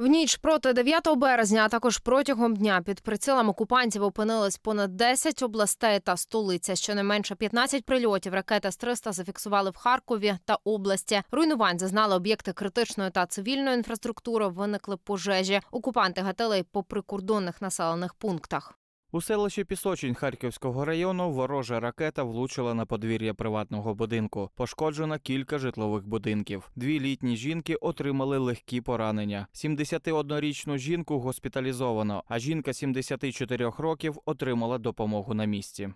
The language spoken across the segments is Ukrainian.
В ніч проти 9 березня, а також протягом дня під прицілом окупантів опинились понад 10 областей та столиця. Щонайменше 15 прильотів ракети з 300 зафіксували в Харкові та області. Руйнувань зазнали об'єкти критичної та цивільної інфраструктури. Виникли пожежі. Окупанти гатили по прикордонних населених пунктах. У селищі Пісочень Харківського району ворожа ракета влучила на подвір'я приватного будинку. Пошкоджено кілька житлових будинків. Дві літні жінки отримали легкі поранення. 71-річну жінку госпіталізовано, а жінка 74 років отримала допомогу на місці.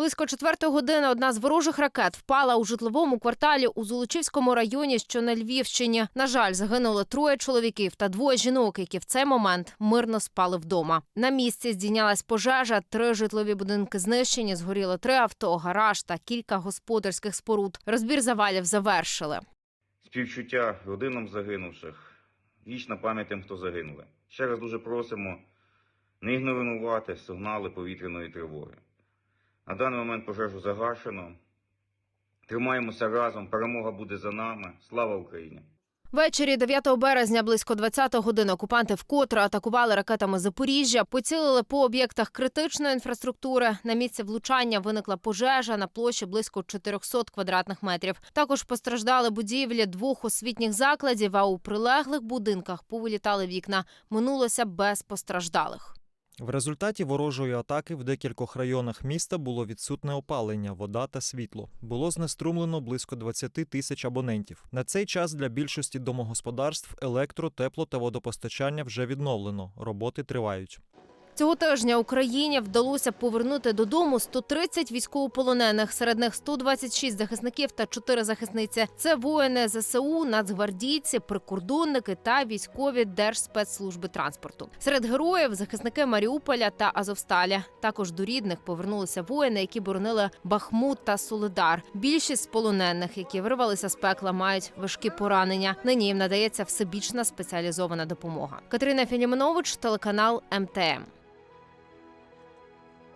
Близько четвертої години одна з ворожих ракет впала у житловому кварталі у Золочівському районі, що на Львівщині. На жаль, загинули троє чоловіків та двоє жінок, які в цей момент мирно спали вдома. На місці здійнялась пожежа, три житлові будинки знищені, згоріло три авто, гараж та кілька господарських споруд. Розбір завалів завершили. співчуття родинам загинувших, вічна пам'ять тим, хто загинули. Ще раз дуже просимо не ігнорувати сигнали повітряної тривоги. На даний момент пожежу загашено. Тримаємося разом, перемога буде за нами. Слава Україні! Ввечері 9 березня близько 20 години окупанти вкотре атакували ракетами Запоріжжя, поцілили по об'єктах критичної інфраструктури. На місці влучання виникла пожежа на площі близько 400 квадратних метрів. Також постраждали будівлі двох освітніх закладів. А у прилеглих будинках повилітали вікна. Минулося без постраждалих. В результаті ворожої атаки в декількох районах міста було відсутне опалення, вода та світло. Було знеструмлено близько 20 тисяч абонентів. На цей час для більшості домогосподарств електро, тепло та водопостачання вже відновлено. Роботи тривають. Цього тижня Україні вдалося повернути додому 130 військовополонених. Серед них 126 захисників та 4 захисниці. Це воїни ЗСУ, нацгвардійці, прикордонники та військові Держспецслужби транспорту. Серед героїв захисники Маріуполя та Азовсталі. Також до рідних повернулися воїни, які боронили Бахмут та Солидар. Більшість з полонених, які вирвалися з пекла, мають важкі поранення. Нині їм надається всебічна спеціалізована допомога. Катерина Філімонович, телеканал МТМ.